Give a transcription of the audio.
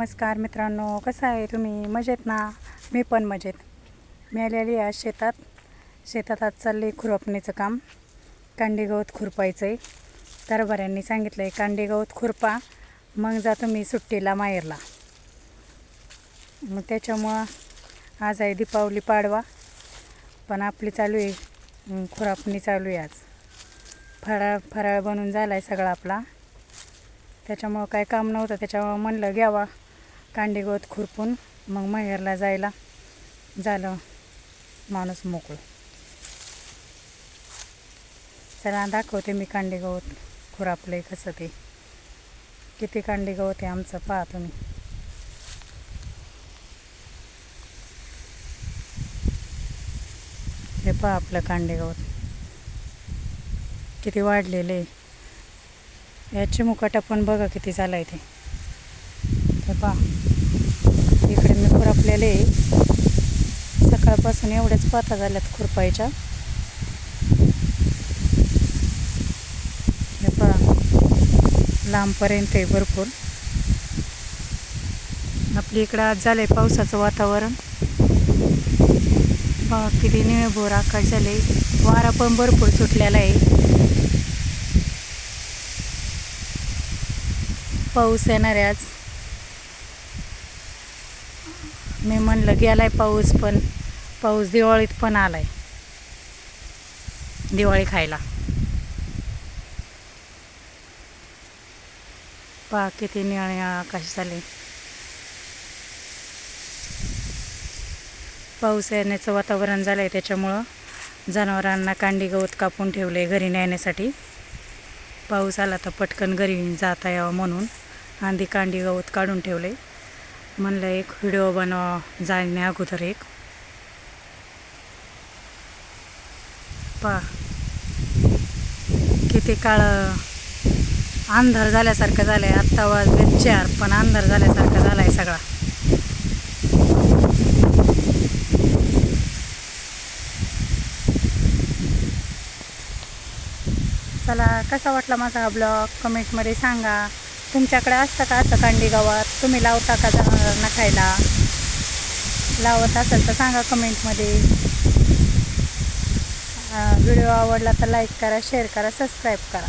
नमस्कार मित्रांनो कसं आहे तुम्ही? मजेत ना? मी पण मजेत. मी आलेली आज शेतात. शेतात आज चालले खुरपणीचं काम. कांडी गवत खुरपायचं आहे तरबऱ्यांनी सांगितलं आहे कांडी गवत खुरपा मग जा तुम्ही सुट्टीला माहेरला. मग त्याच्यामुळं आज आहे दीपावली पाडवा. पण आपली चालू आहे खुरापणी चालू आहे आज. फराळ फराळ बनून झाला आहे सगळा आपला. त्याच्यामुळं काय काम नव्हतं त्याच्यामुळं म्हणलं घ्यावा. कांडी गवत खुरपून मग माहेरला जायला झालं माणूस मोकळं. चला दाखवते मी कांडी गवत खुरापलं आहे कसं ते. किती कांडीगवत आहे आमचं पहा तुम्ही. हे पहा आपलं कांडीगवत किती वाढलेलं आहे. याची मुकाटा पण बघा किती झाला आहे ते. हे पहा. इकडे मी खुरपलेले सकाळपासून एवढ्याच पाता झाल्यात खुरपायच्या. हे पहा. लांबपर्यंत आहे भरपूर. आपली इकडं आज झालं आहे पावसाचं वातावरण. पहा किती निळभोर आकाश झाले वारा पण भरपूर सुटलेला आहे. पाऊस येणार आहे आज. मी म्हणलं गेलाय पाऊस पण पाऊस दिवाळीत पण आलाय. दिवाळी खायला. पहा किती निळे आकाश झाले पाऊस येण्याचं वातावरण झालं आहे त्याच्यामुळं जनावरांना कांडी गवत कापून ठेवले घरी नेण्यासाठी. पाऊस आला तर पटकन घरी जाता यावं म्हणून आधी कांडी गवत काढून ठेवले म्हणलं एक व्हिडिओ बनवा जाण्या अगोदर एक. पा किती काळ अंधार झाल्यासारखं झालं आहे आत्ता वाजले चार पण अंधार झाल्यासारखं झाला आहे सगळा. चला कसा वाटला माझा हा ब्लॉग? कमेंटमध्ये सांगा. तुमच्याकडे असतं का असं कांडी गावात? तुम्ही लावता का जनावरांना खायला लावत असेल तर सांगा कमेंटमध्ये. व्हिडिओ आवडला तर लाईक करा शेअर करा सबस्क्राईब करा.